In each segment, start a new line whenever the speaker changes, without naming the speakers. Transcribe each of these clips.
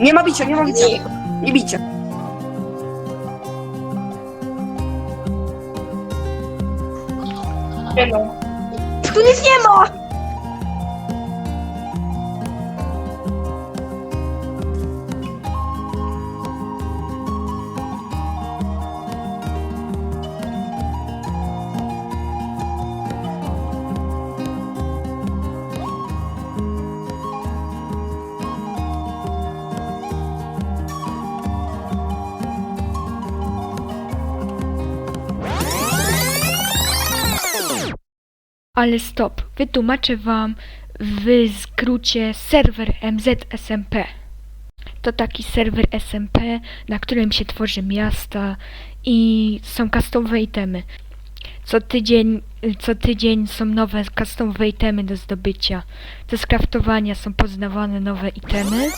Nie ma bicia, nie ma bicia. Nie.
Nie no.
Tu nic nie ma!
Ale stop, wytłumaczę wam w skrócie serwer MZSMP. To taki serwer SMP, na którym się tworzy miasta i są customowe itemy. Co tydzień, co tydzień są nowe customowe itemy do zdobycia. Do skraftowania są poznawane nowe itemy.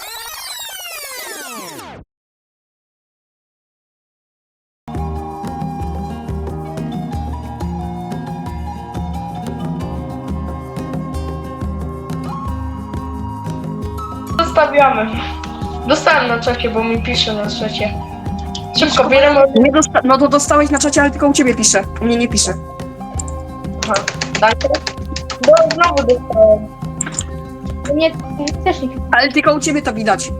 Zostawiamy. Dostałem na czacie, bo mi pisze na czacie. Szybko, bierzemy.
Nie dosta- no to dostałeś na czacie, ale tylko u ciebie pisze. U mnie nie pisze.
Aha, Dankę? No, znowu dostałem.
Nie, też nie.
Ale tylko u ciebie to widać.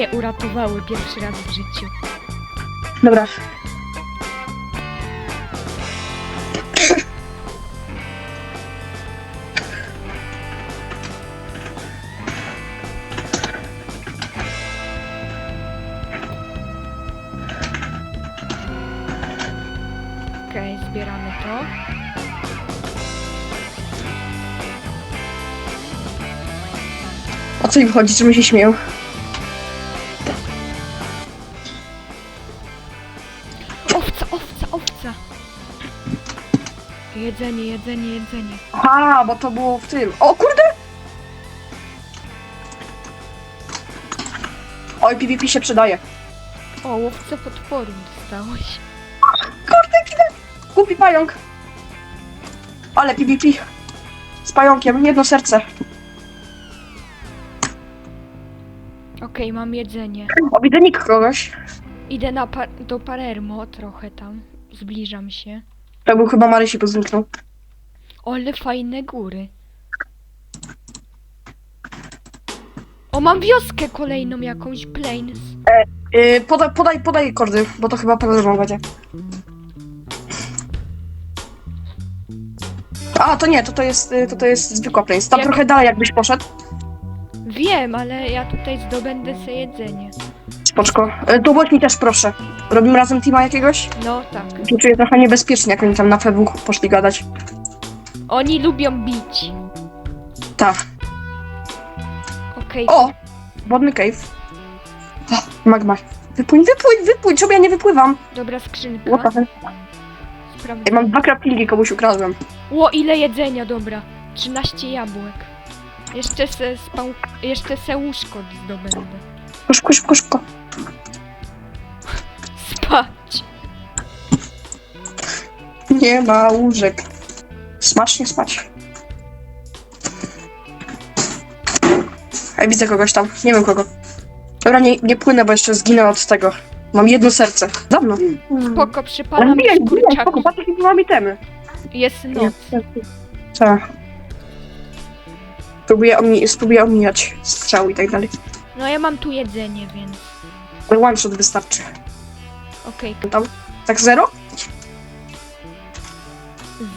Nie uratowały pierwszy raz w życiu.
Dobra.
Okej, zbieramy to.
O co im chodzi? Czemu się śmieją?
Jedzenie, jedzenie.
Aha, bo to było w tym. O kurde! Oj, PvP się przydaje.
O, łowca potworu dostałeś.
Kupi pająk. Ale PvP. Z pająkiem, jedno serce.
Okej, mam jedzenie.
O, widzę nick kogoś.
Idę na pa do Palermo trochę tam. Zbliżam się.
To był chyba Marysi, bo zniknął.
O, ale fajne góry. O, mam wioskę kolejną jakąś, Plains.
Yy, podaj, podaj, podaj kordy, bo to chyba Palermo będzie. A, to nie, to to jest, y, to to jest zwykła plains. Tam
Jak-
trochę dalej jakbyś poszedł.
Wiem, ale ja tutaj zdobędę sobie jedzenie.
Spoczko. Y, To bądź mi też proszę. Robimy razem teama jakiegoś?
No tak.
Tu czuję trochę niebezpiecznie, jak oni tam na FW poszli gadać.
Oni lubią bić.
Tak.
Okej,
O! Wodny cave. O, magma. Wypłyń, wypłyń, wypłyń! Czemu ja nie wypływam?
dobra skrzynka.
What the hell?
Sprawdzę.
Ej, mam dwa craftingi, komuś ukradłem.
Ło, ile jedzenia, dobra. 13 jabłek. Jeszcze se spał... Jeszcze se łóżko zdobędę.
Szybko, szybko, szybko.
Spać.
Nie ma łóżek. Smacznie spać. Ej, widzę kogoś tam. Nie wiem kogo. Dobra, nie, nie płynę, bo jeszcze zginę od tego. Mam jedno serce. Za mną.
Spoko, przypalam
bijaj, bijaj, spoko,
kurczaki.
patrz jakie mam itemy.
Jest noc.
Co? Spróbuję, omij spróbuję omijać strzał i tak dalej.
No ja mam tu jedzenie, więc...
Ale one shot wystarczy.
Okej,
Tam. Tak zero?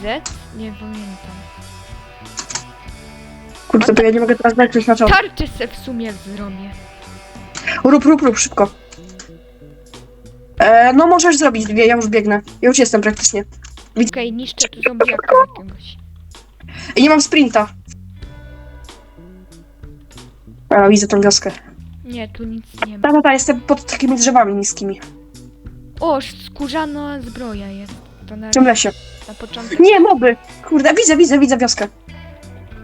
Z? Nie pamiętam.
Kurde, to ja nie mogę teraz lecieć na czas.
Tarczy se w sumie zrobię.
Rób, rób, rób, szybko. E, no możesz zrobić dwie, ja już biegnę. Ja już jestem praktycznie.
Okej, niszczę tu zombiaka jakiegoś.
I nie mam sprinta. A, widzę tą wioskę.
Nie, tu nic nie ma.
Ta, ta, ta, jestem pod takimi drzewami niskimi.
O, skórzana zbroja jest. To na,
W tym lesie.
na początku.
Nie, moby! Kurde, widzę, widzę, widzę wioskę.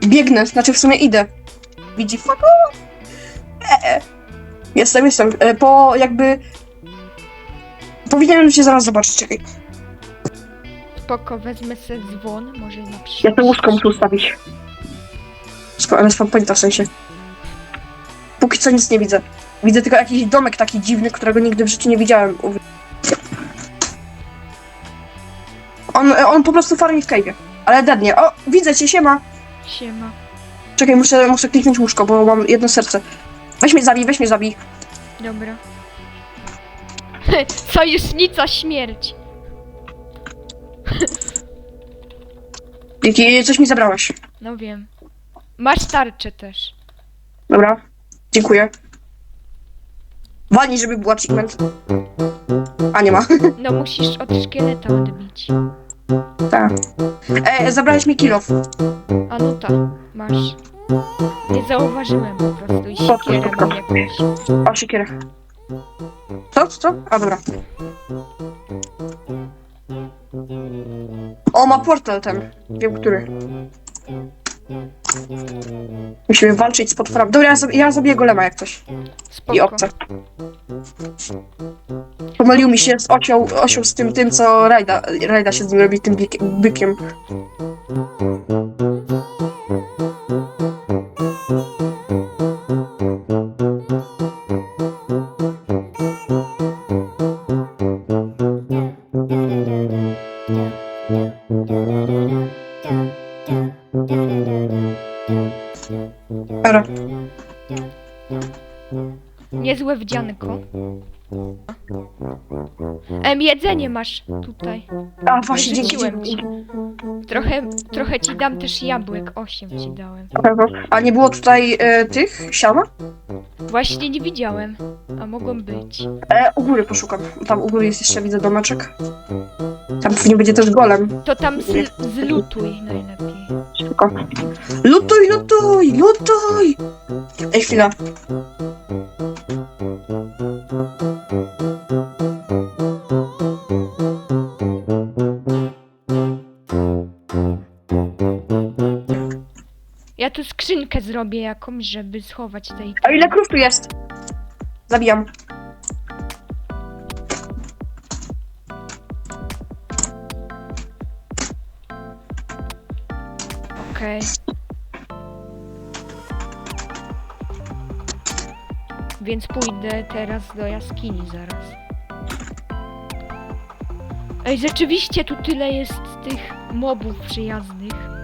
Biegnę, znaczy w sumie idę. Widzi, fuck off! E, e. Jestem, jestem. E, po jakby... Powinienem cię zaraz zobaczyć, czekaj.
Spoko, wezmę se dzwon, może na przykład.
Ja to łóżko muszę ustawić. Sko- ale spam pointa w sensie. Póki co nic nie widzę. Widzę tylko jakiś domek taki dziwny, którego nigdy w życiu nie widziałem. On, on po prostu farmi w cave'ie. Ale dednie. O, widzę cię, siema.
Siema.
Czekaj, muszę, muszę kliknąć łóżko, bo mam jedno serce. Weź mnie zabij, weź mnie zabij.
Dobra. Sojusznica śmierć.
Dzięki, coś mi zabrałeś.
No wiem. Masz tarczę też.
Dobra, dziękuję. Walnij, żeby był achievement. A, nie ma.
No musisz od szkieleta odbić.
Tak. E, zabrałeś mi kilof.
A no tak, masz. Nie zauważyłem po prostu i
Spoko,
siekierę
spoko.
mam jakąś.
O, siekierę. Co? Co? A, dobra. O, ma portal ten. Wiem, który. Musimy walczyć z potworami. Dobra, ja, zrobię- ja zrobię golema jak coś. I
Spoko.
obce. Pomylił mi się z osioł, osioł z tym, tym co Rajda, Rajda się z nim robi, tym byk- bykiem.
Jedzenie masz tutaj.
A, właśnie, dzięki.
Wyrzuciłem
dzięki.
Trochę, trochę ci dam też jabłek. Osiem ci dałem.
A nie było tutaj e, tych siana?
Właśnie nie widziałem. A mogą być.
E, u góry poszukam. Tam u góry jest jeszcze, widzę, domeczek. Tam pewnie będzie też golem.
To tam z, zlutuj najlepiej.
Tylko. Lutuj, lutuj, lutuj! Ej, chwila.
Tu skrzynkę zrobię jakąś, żeby schować tej.
A ile krów tu jest? Zabijam.
Okej. Więc pójdę teraz do jaskini zaraz. Ej, rzeczywiście tu tyle jest tych mobów przyjaznych.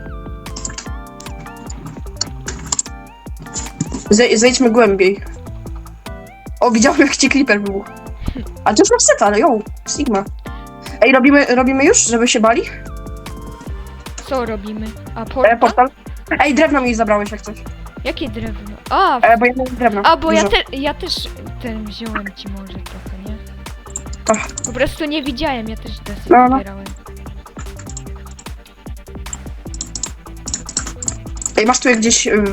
Zej- zejdźmy głębiej. O, widziałem jak ci creeper był. A to już mam set, ale ją, Sigma. Ej, robimy, robimy już, żeby się bali?
Co robimy? A
E,
portal?
portal. Ej, drewno mi zabrałeś jak coś.
Jakie drewno? A,
E, bo ja mam drewno.
a bo ja,
Dużo.
te, ja też ten wziąłem ci może trochę, nie?
Ach.
Po prostu nie widziałem, ja też desy
No, no.
zbierałem.
Ej, masz tu gdzieś y,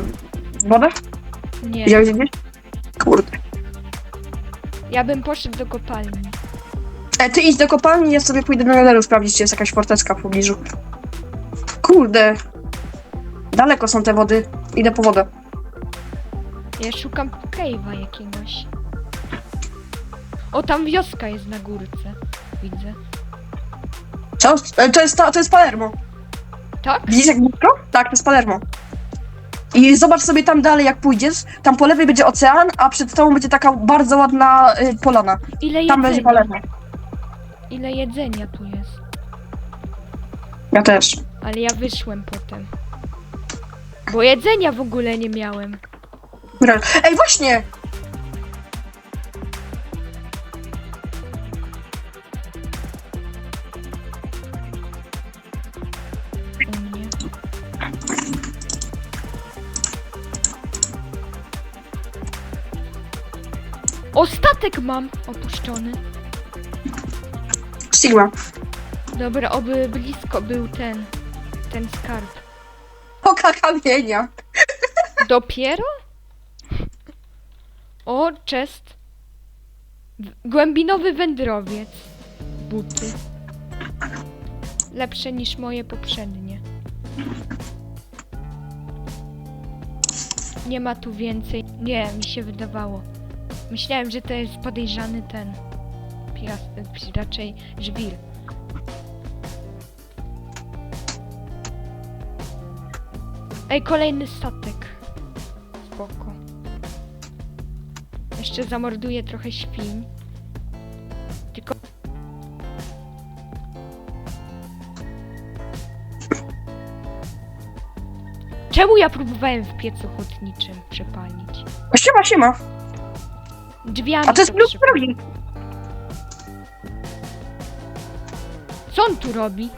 wodę?
Nie,
gdzieś? Kurde.
ja bym poszedł do kopalni.
E, ty idź do kopalni, ja sobie pójdę do Netheru sprawdzić, czy jest jakaś fortecka w pobliżu. Kurde. Daleko są te wody. Idę po wodę.
Ja szukam cave'a jakiegoś. O, tam wioska jest na górce. Widzę.
Co? E, to jest, to, to jest Palermo.
Tak?
Widzisz jak blisko? Tak, to jest Palermo. I zobacz sobie tam dalej, jak pójdziesz. Tam po lewej będzie ocean, a przed tobą będzie taka bardzo ładna y, polana.
Ile
Tam będzie
jedzenia?
Palermo.
Ile jedzenia tu jest?
Ja też.
Ale ja wyszłem potem. Bo jedzenia w ogóle nie miałem.
Ej, właśnie!
O, statek mam opuszczony.
Sigma.
Dobra, oby blisko był ten, ten skarb.
Oka kamienia.
Dopiero? O, chest. Głębinowy wędrowiec. Buty. Lepsze niż moje poprzednie. Nie ma tu więcej. Nie, mi się wydawało. Myślałem, że to jest podejrzany ten. Piast, raczej żwir. Ej, kolejny statek. Spoko. Jeszcze zamorduję trochę świń. Tylko... Czemu ja próbowałem w piecu hutniczym przepalić?
Siema, siema.
Drzwiami
A to jest
przypa-
drogi.
Co on tu robi?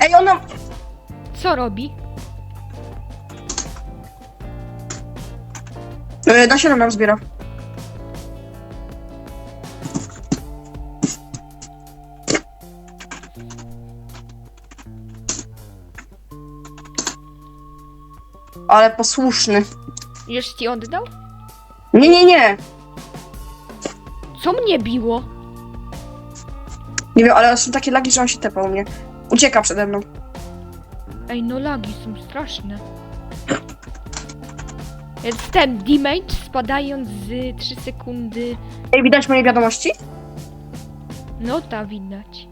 Ej, ona...
Co robi?
E, nasiona nam zbiera. Ale posłuszny.
Już ci oddał?
Nie, nie, nie.
Co mnie biło?
Nie wiem, ale są takie lagi, że on się tepał mnie. Ucieka przede mną.
Ej, no lagi są straszne. Jest ten damage spadając z 3 sekundy.
Ej, widać moje wiadomości?
No ta widać.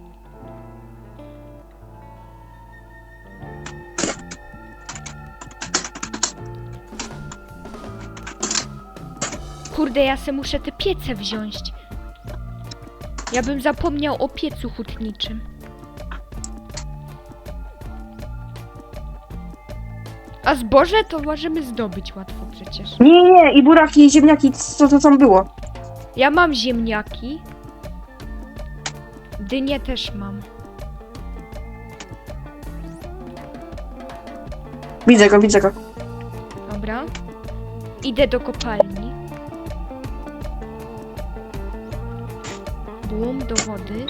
Kurde, ja se muszę te piece wziąć. Ja bym zapomniał o piecu hutniczym. A zboże to możemy zdobyć łatwo przecież.
Nie, nie. I buraki, i ziemniaki, co to tam było?
Ja mam ziemniaki. Dynię też mam.
Widzę go, widzę go.
Dobra. Idę do kopalni. Bum, do wody.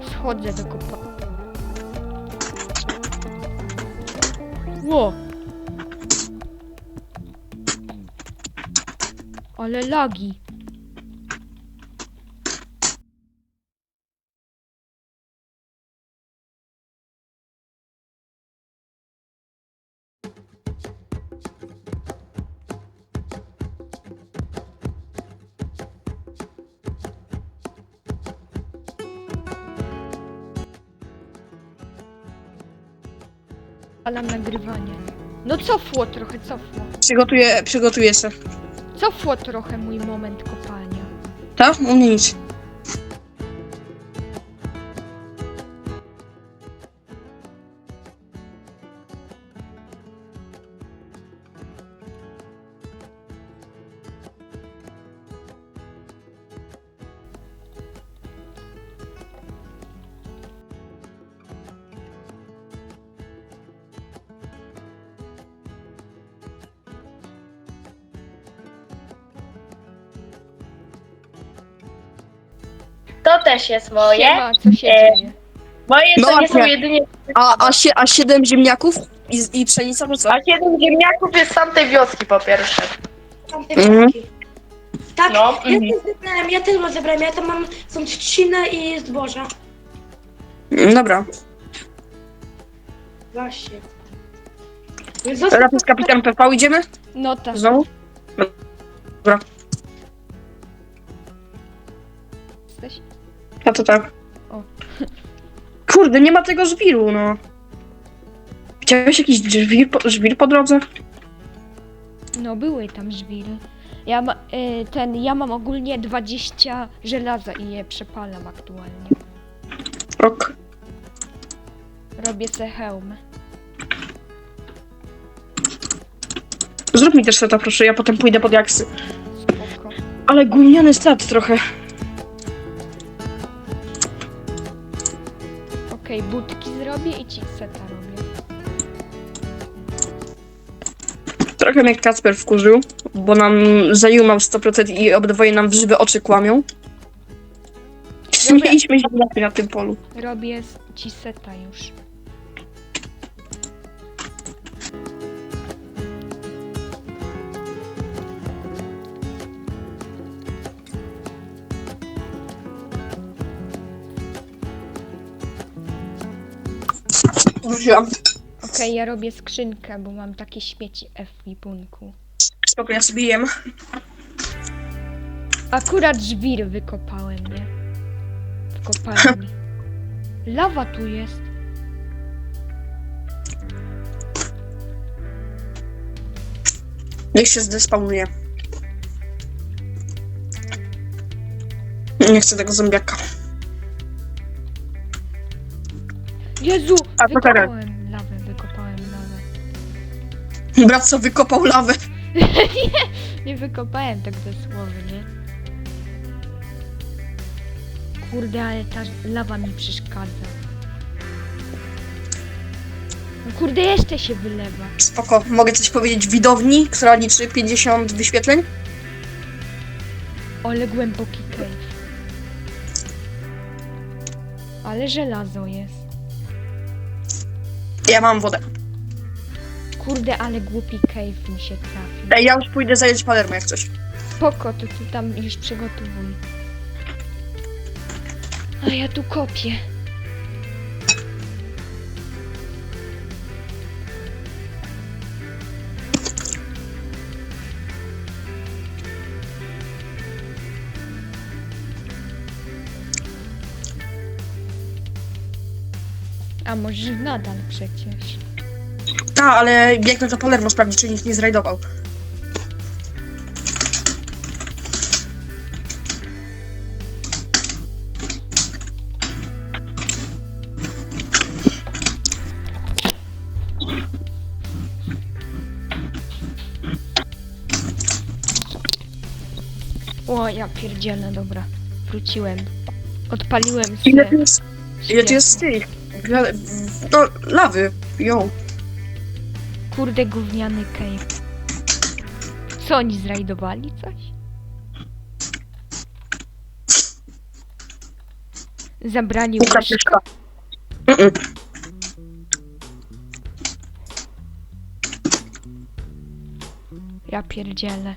Schodzę do. Ło! Ale lagi. Alam nagrywanie. No cofło trochę, cofło.
Przygotuję, przygotuję się.
Cofło trochę mój moment kopania.
Tak? U mnie nic.
Też jest moje.
Siema, co się
E,
dzieje?
Moje
No
to nie są
właśnie.
jedynie...
A, a, sie, a siedem ziemniaków i, i pszenica to co?
A siedem ziemniaków jest z tamtej wioski po pierwsze.
Tamte
Mhm.
wioski. Tak,
No,
ja
mhm.
też zebrałem, ja też rozebrałem, ja tam mam, są trzciny i zboża.
Dobra.
Właśnie. Więc zostaw-
Teraz z kapitan PV idziemy?
No tak.
Znowu? A to tak.
O.
Kurde, nie ma tego żwiru, no. Widziałeś jakiś żwir po, żwir po drodze?
No były tam żwiry. Ja, ma, y, ten, ja mam ogólnie 20 żelaza i je przepalam aktualnie.
Ok.
Robię se hełm.
zrób mi też seta, proszę, ja potem pójdę pod jaksy.
Spoko.
Ale gówniany stat trochę.
Okej, budki zrobię i ci seta robię.
Trochę mnie Kacper wkurzył, bo nam zajumał 100% i obydwoje nam w żywe oczy kłamią.
Dobra.
Mieliśmy się na tym polu.
Robię ci seta już.
Wróciłam.
Okej, ja robię skrzynkę, bo mam takie śmieci F w wipunku.
Spoko, ja sobie jem.
Akurat żwir wykopałem, nie? W kopalni. Lawa tu jest.
Niech się zdespawnuje. Nie chcę tego zombiaka.
Jezu!
A, to teraz.
Wykopałem lawę, wykopałem lawę.
Brat co wykopał lawę.
Nie wykopałem tak dosłownie. Kurde, ale ta lawa mi przeszkadza. No Kurde, jeszcze się wylewa.
Spoko, mogę coś powiedzieć widowni, która liczy 50 wyświetleń?
Ale głęboki cave. Ale żelazo jest.
Ja mam wodę.
Kurde, ale głupi cave mi się trafił.
Ej, ja już pójdę zająć Palermo jak coś.
Spoko, to ty tam już przygotowuj. A ja tu kopię. A może nadal przecież.
A, ale biegnę do Palermo sprawdzić, czy nikt nie zrajdował.
O, ja pierdzielę, dobra. Wróciłem. Odpaliłem
Ile tu jest, ile tu jest tych? Gra- No, lawy. Ją.
Kurde, gówniany cave. Co, oni zrajdowali coś? Zabrali
Łukasz
łóżko? Ja pierdzielę.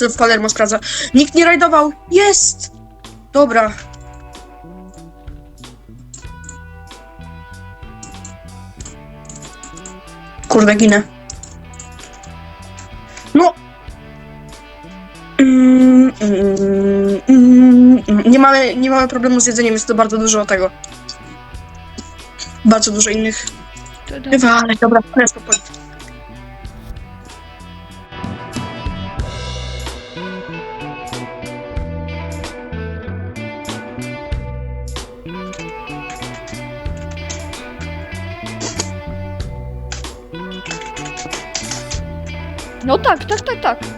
Jestem w Palermo, sprawdza. Nikt nie rajdował. Jest! Dobra. Kurde, ginę. No. Mm, mm, mm. Nie mamy, nie mamy problemu z jedzeniem, jest to bardzo dużo tego. Bardzo dużo innych. Bywa, ale dobra, prędko po
No tak, tak, tak, tak.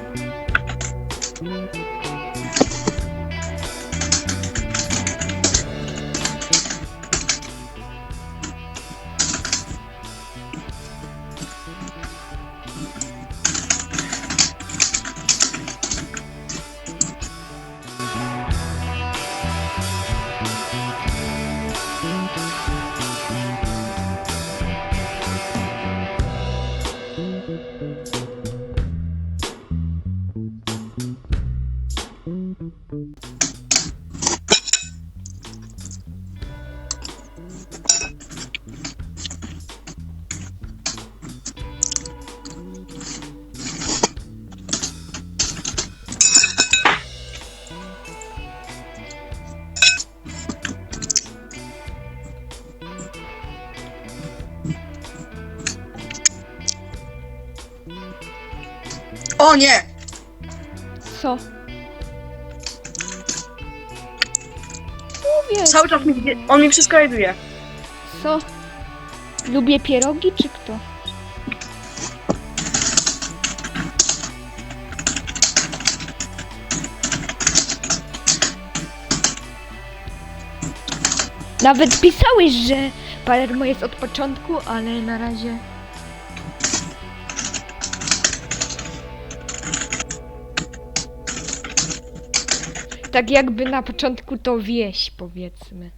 O nie!
Co? Mówię,
Cały czas mi, on mi wszystko rajduje.
co? Lubię pierogi, czy kto? Nawet pisałeś, że Palermo jest od początku, ale na razie... Tak jakby na początku to wieś, powiedzmy.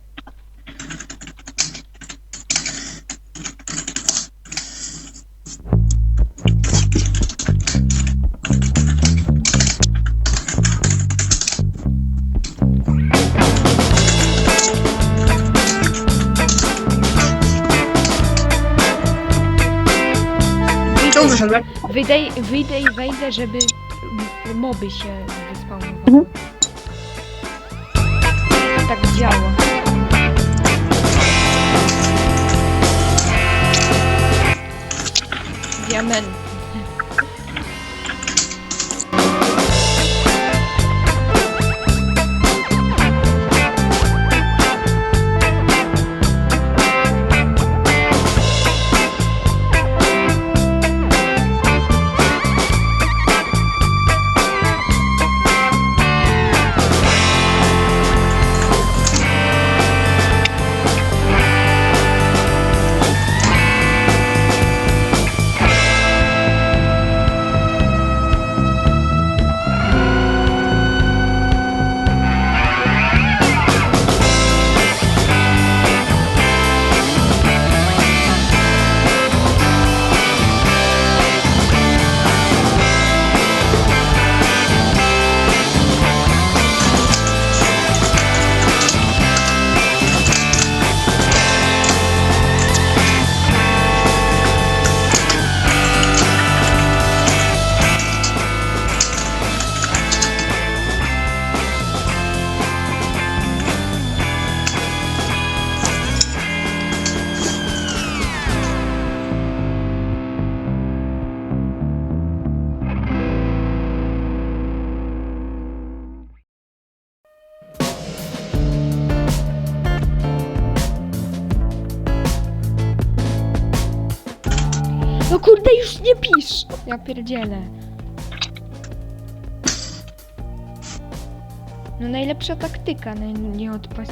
Czemu wyszedłem?
Wyjdę, wyjdę i wejdę, żeby moby się wyspawnowały.
Mhm.
Tak działa. Diament. Kurde, już nie pisz! Ja pierdzielę. No najlepsza taktyka, no, nie, odpas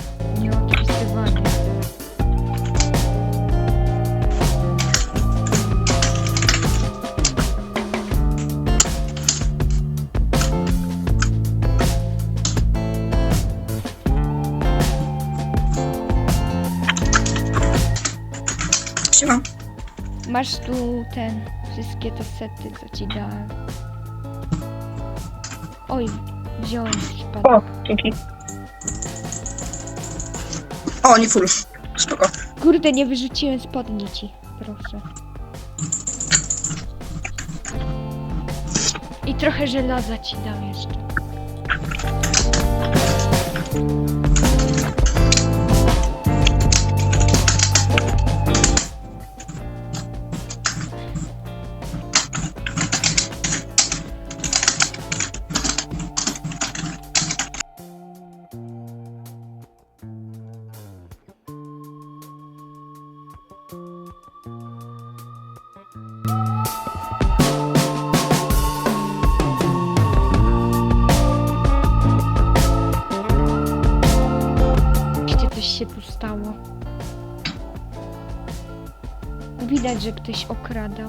Masz tu ten, wszystkie te sety, co ci dałem. Oj, wziąłem przypadek.
O, dzięki. O, nie full. Spoko.
Kurde, nie wyrzuciłem spodni ci, proszę. I trochę żelaza ci dam jeszcze. Widać, że ktoś okradał.